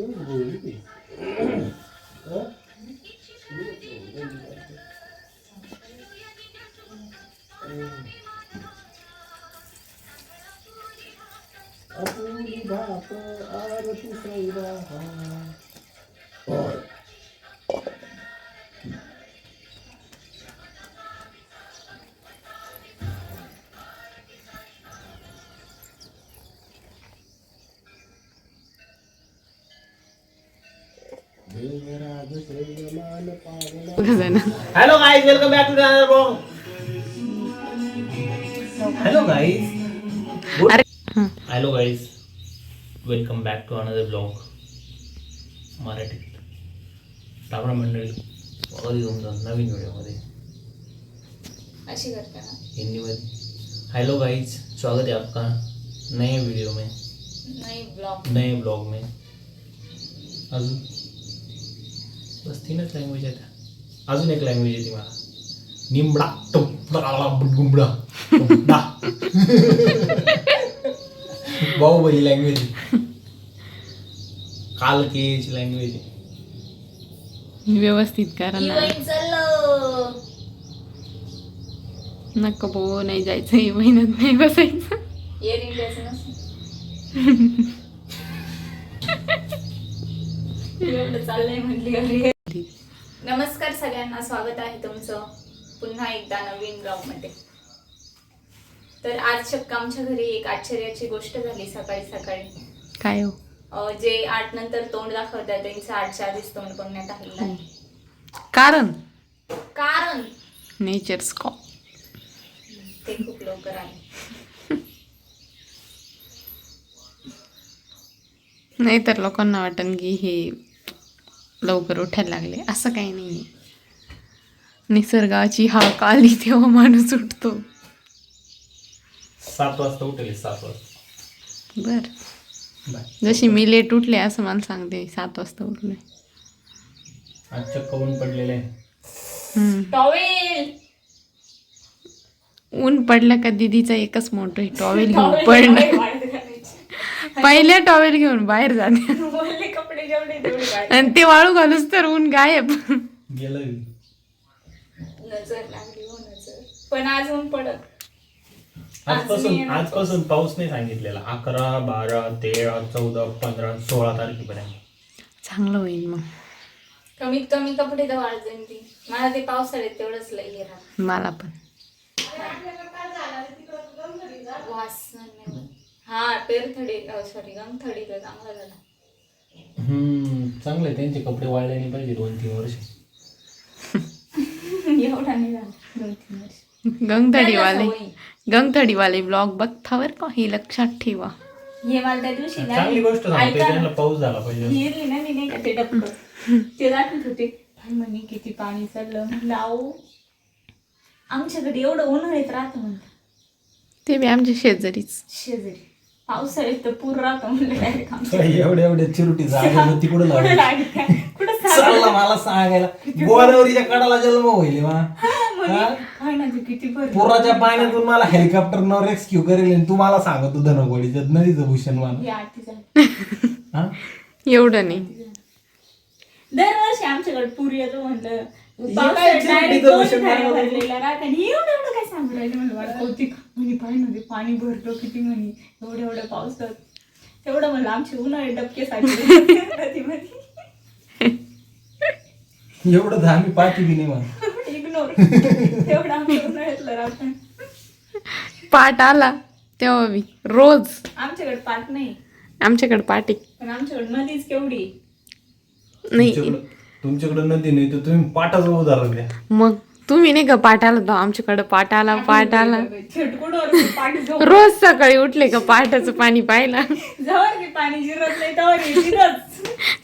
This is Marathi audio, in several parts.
आपली भात आरती सैरा hello guys welcome back to the another blog hello guys अरे hello guys welcome back to another blog मराठीत टाबरा मंडळी आहे तुमचं नवीन व्हिडिओमध्ये अशी करते ना? हिंदीमध्ये हॅलो गाईज स्वागत है आपका नए वीडियो में। नाही ब्लॉग नए ब्लॉग में। अजून बस तीनच लँग्वेज आहेत अजून एक लँग्वेज येते मला. निंबडा. टुंबडा गुंबडा टुंबडा. बाहुबली लँग्वेज कालकेची लँग्वेज व्यवस्थित करा ना. चाललो नको बो नाही जायचं ही महिन्यात नाही बसायचं. एवढं चाललंय म्हटली अरे नमस्कार सगळ्यांना स्वागत आहे तुमचं पुन्हा एकदा नवीन ब्लॉगमध्ये तर आज शक्क आमच्या घरी एक आश्चर्याची गोष्ट झाली सकाळी सकाळी. काय हो? अं, जे आठ नंतर तोंड दाखवतात त्यांचं आठच्या आधीच तोंड बघण्यात आलेलं आहे. कारण? कारण. नेचर स्कॉ ते खूप लवकर आले. नाही तर लोकांना वाटन की हे लवकर उठायला लागले. असं काही नाही निसर्गाची हाक आली तेव्हा माणूस उठतो. सात वाजता उठेल सात वाजता. बर. जशी मी लेट उठले असं मला सांगते सात वाजता उठले. आज चक्क ऊन पडलेले आहे? पडलं का दिदीचा एकच मोठं टॉवेल घेऊन पडणं. पहिल्या टॉवेल घेऊन बाहेर जाते जेवढे तेवढे बाहेर. आणि ते वाळू घालूच तर ऊन गायब. गेलं नजर लागली हो नजर. पण आज ऊन पडत. आजपासून आजपासून पाऊस. नाही सांगितलेला. अकरा बारा तेरा चौदा पंधरा सोळा तारखेपर्यंत. चांगलं होईल मग. कमीत कमी कपडे तर वाढ जाईन ती मला ते पावसाळ्यात तेवढंच लई हे राहत. मला पण. वास नाही. हा पेरथडी सॉरी गंगथडी तर चांगला झाला. हम्म चांगले त्यांचे कपडे वाळले नाही पाहिजे दोन तीन वर्ष. एवढा नाही झाला. दोन तीन वर्ष. गंगथडीवाले त्यांना सवय. गंगथडीवाले ब्लॉग बघतावर का हे लक्षात ठेवा? हे मला त्या दिवशी ना- चांगली गोष्ट सांगते ऐका. त्यांना पाऊस झाला पाहिजे. हिरली ना मी नाही का ते डबकं? ते दाखवत होते. म्हणे किती पाणी चाललं? म्हणलं अहो आमच्याकडे एवढं उन्हाळ्यात राहतं म्हणलं ते बी आमच्या शेजारीच. शेजारी. पावसाळ्यात तर पूर राहतं म्हणलं डायरेक्ट आमच्या एवढ्या एवढ्या चिरुटी जागा तिकडे कुठं लावली लागत? कुठं चालला मला सांगायला. गोदावरीच्या कडाला जन्म होईल मा हा? काय ना ते किती भर पुराच्या पाण्यातून मला हेलिकॉप्टर न रेस्क्यू करेल आणि तू मला सांगतो धनगोडीचं नदीचं भूषण मला आरती झाली. हा? एवढं नाही. दरवर्षी आमच्याकडे पूर येतो म्हणलं. काय पावसाळ्यात चिमटीचं direct दोन भूषण थाळ्या मारलं होतं. भरलेल्या राहतात आणि एवढं एवढं काय सांगू राहिले म्हणलं वाट कौतिक म्हणे पाय नदी पाणी भरतो किती म्हणे एवढं एवढं पावसात तेवढं म्हणलं आमचे उन्हाळे डबके साठले. नदीमध्ये एवढं आम्ही पाठी बी नाही म्हणा इग्नोर तेवढं आमच्या उन्हाळ्यातलं राहतं. पाठ आला तेव्हा बी रोज. आमच्याकडे पाठ नाही. आमच्याकडे पाठी पण आमच्याकडे नदीच केवढी. नाही. तुमच्याकडं तुमच्याकडं नदी नाही तर तुम्ही पाठाचं उदाहरण द्या मग? तुम्ही नाही का पाठ आला तर आमच्याकडे पाठ आला पाठ आला रोज सकाळी उठले का पाटाचं पाणी पाहिला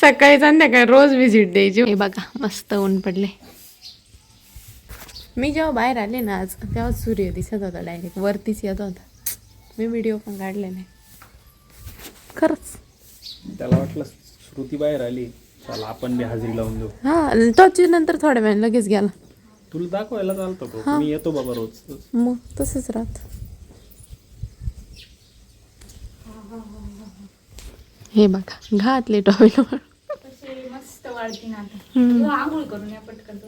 सकाळी संध्याकाळी रोज व्हिजिट द्यायची. हे बघा मस्त ऊन पडले. मी जेव्हा बाहेर आले ना आज तेव्हा सूर्य दिसत होता डायरेक्ट वरतीच येत होता. मी व्हिडिओ पण काढले नाही. खरंच. त्याला वाटलं श्रुती बाहेर आली. चला आपण बी हाजरी लावून देऊ हा टॉची नंतर थोड्या वेळ लगेच गेला. तुला दाखवायला चालतो तो. मी येतो बाबा रोज. मग तसंच राहत. हे बघा घातले टॉवेल मस्त वाळतीन आता. तू आंघोळ करून या पटकन.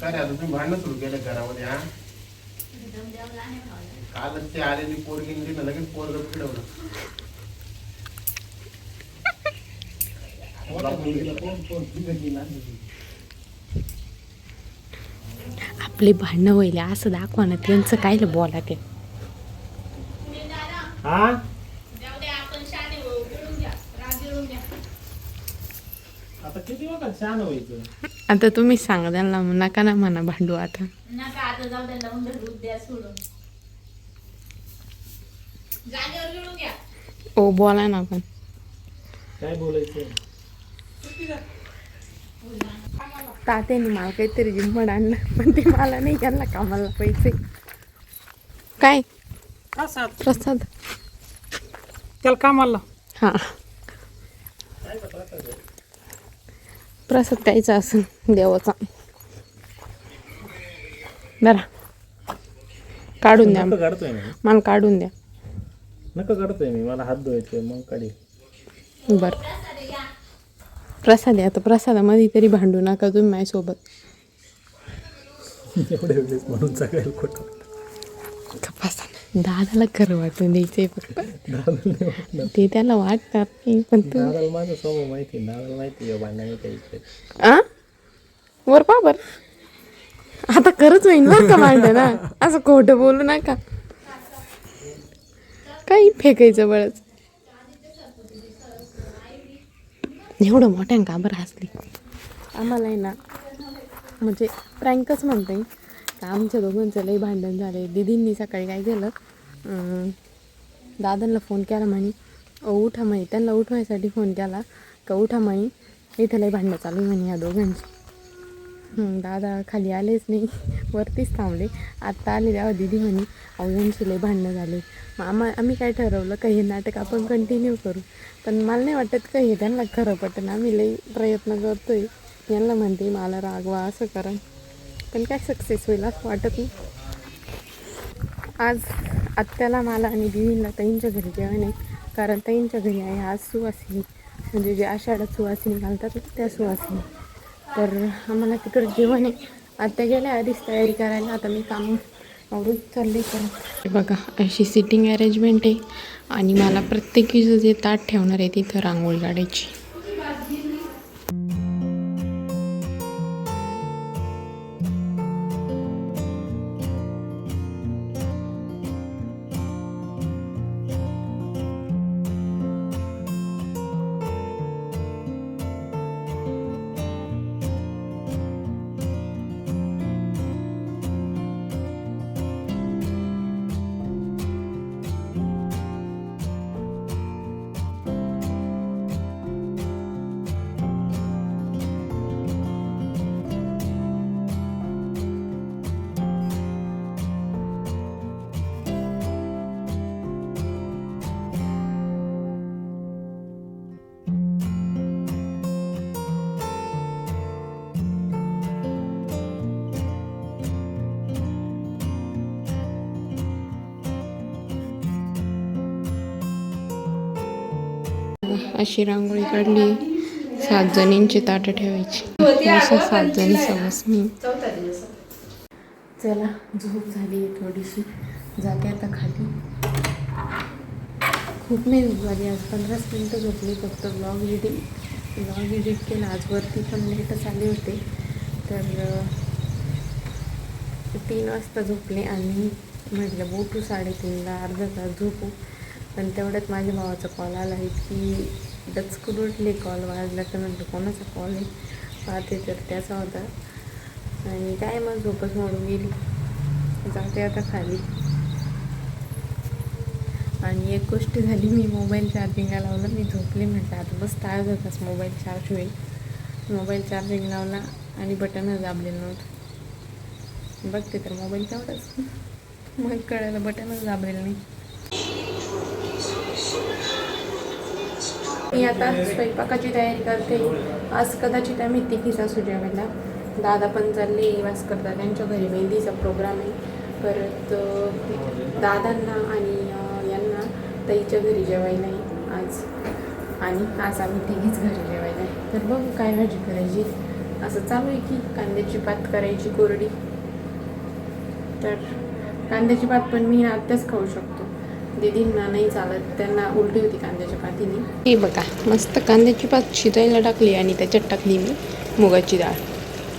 काय रे आता तुम्ही भांडणं सुरू केलं घरामध्ये हा? कालच ते आलेली पोरगी ना लगेच पोरग फिरवलं आपले भांडणं व्हायले असं दाखवा ना त्यांचं काय बोला ते? हा? आता तुम्ही सांगा त्यांना नका ना म्हणा भांडू आता. ओ बोला ना पण काय बोलायचं? तात्याने मला काहीतरी जिंपड आणलं पण ते मला नाही त्यांना कामाला पैसे. काय? प्रसाद. त्याला कामाला. हा. प्रसाद द्यायचा असं देवाचा. बरा. काढून द्या. नका काढतोय मी. मला काढून द्या. नका काढतोय मी. मला हात धुवायचे मग काढी बर. प्रसाद आहे. आता प्रसादामध्ये तरी भांडू नका तुम्ही माझ्यासोबत. म्हणून सगळ्याला खोटं कपासा दादाला खरं वाटून द्यायचंय फक्त. नाही. ते त्याला वाटतात नाही पण तू माझा स्वभाव माहिती. दादाला माहिती भांडण वर पा बर. आता खरंच होईल बरं का भांडण? ना असं खोटं बोलू नका. काही फेकायचं बळच. एवढं मोठ्यां का बरं हसली? आम्हाला आहे ना म्हणजे प्रँकच म्हणता. येईल का आमच्या दोघांचं लई भांडण झाले दिदींनी सकाळी काय केलं? दादांना फोन केला म्हणे अहो उठा म्हणे. त्यांना उठवायसाठी फोन केला. का उठा म्हणे. इथं लई भांडणं चालू आहे म्हणे या दोघांची. दादा खाली आलेच नाही. वरतीच थांबले. आत्ता आले तेव्हा दिदी म्हणे अहो लई भांडणं झाले. मग आम्हा आम्ही काय ठरवलं का हे नाटक आपण कंटिन्यू करू. पण मला नाही वाटत का हे त्यांना खरं पटन आम्ही लई प्रयत्न करतो आहे यांना म्हणते मला रागवा असं करा. पण काय सक्सेस होईल असं वाटत नाही. आज आत्याला मला आणि दिदीला ताईंच्या घरी जेवण आहे. कारण ताईंच्या घरी आहे आज सुवासिनी. म्हणजे जे आषाढात सुवासिनी घालतात त्या सुवासिनी. तर आम्हाला तिकडं जेवण आहे. आता गेल्या आधीच तयारी करायला. आता मी काम आवडून चालले परत बघा अशी सिटिंग अरेंजमेंट आहे. आणि मला प्रत्येकीचं जे ताट ठेवणार आहे तिथं रांगोळी काढायची. अशी रांगोळी काढली. सात जणींची ताटं ठेवायची. अशा सात जणी समज मी. चला झोप झाली आहे थोडीशी. जाते आता खाली. खूप नाही झोप झाली. आज पंधराच मिनटं झोपली फक्त ब्लॉग एडिट ब्लॉग एडिट केला. आजवरती पण लेटच आले होते. तर तीन वाजता झोपले आणि म्हटलं बोटू साडेतीनला. अर्धा तास झोपू. पण तेवढ्यात माझ्या भावाचा कॉल आला आहे की डचकून उठले कॉल वाजला तर म्हणतो कोणाचा कॉल आहे? पाहते तर त्याचा होता. आणि काय मग झोपच मोडून गेली. जाते आता खाली. आणि एक गोष्ट झाली मी मोबाईल चार्जिंगला लावलं मी झोपले म्हटलं आता बस अर्धा तास मोबाईल चार्ज होईल. मोबाईल चार्जिंग लावला आणि बटनच दाबलेलं नव्हतं. बघते तर मोबाईल तेवढंच. मग कळायला बटनच दाबलेलं नाही. मी आता स्वयंपाकाची तयारी करते. आज कदाचित आम्ही तिघीचा सुजावेला जेवायला दादा पण चालले वास करतात त्यांच्या घरी. मेहंदीचा प्रोग्राम आहे. परत दादांना आणि यांना ताईच्या घरी जेवायला आहे आज. आणि आज आम्ही तिघीच घरी जेवायला आहे. तर बघू काय भाजी करायची. असं चालू आहे की कांद्याची पात करायची कोरडी. तर कांद्याची पात पण मी आत्ताच खाऊ शकतो. दीदींना नाही चालत त्यांना उलटी होती कांद्याच्या पातीने. हे बघा मस्त कांद्याची पात शिजायला टाकली आणि त्याच्यात टाकली मी मुगाची डाळ.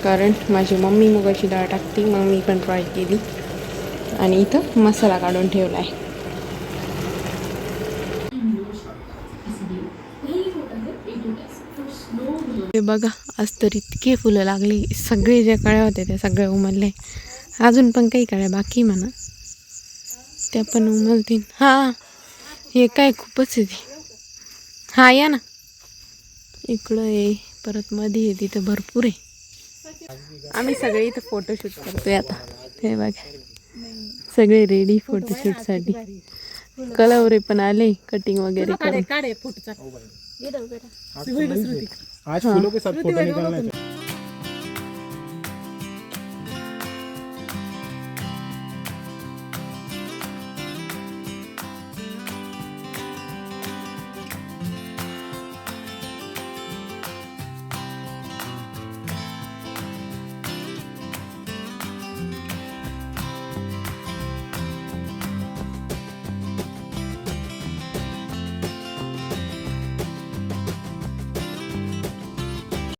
कारण माझी मम्मी मुगाची डाळ टाकते मग मी पण ट्राय केली. आणि इथं मसाला काढून ठेवला आहे. हे बघा आज तर इतके फुलं लागली. सगळे ज्या कळ्या होत्या त्या सगळ्या उमरले अजून पण काही कळ्या बाकी म्हणा. त्या पण उमलतील हां हे काय खूपच आहे ते हा या ना इकडं आहे परत मध्ये आहे तिथं भरपूर आहे आम्ही सगळे इथं फोटोशूट करतोय आता हे बघा सगळे रेडी फोटोशूटसाठी कलवरे पण आले कटिंग वगैरे करून आज फूलों के साथ फोटो निकालना है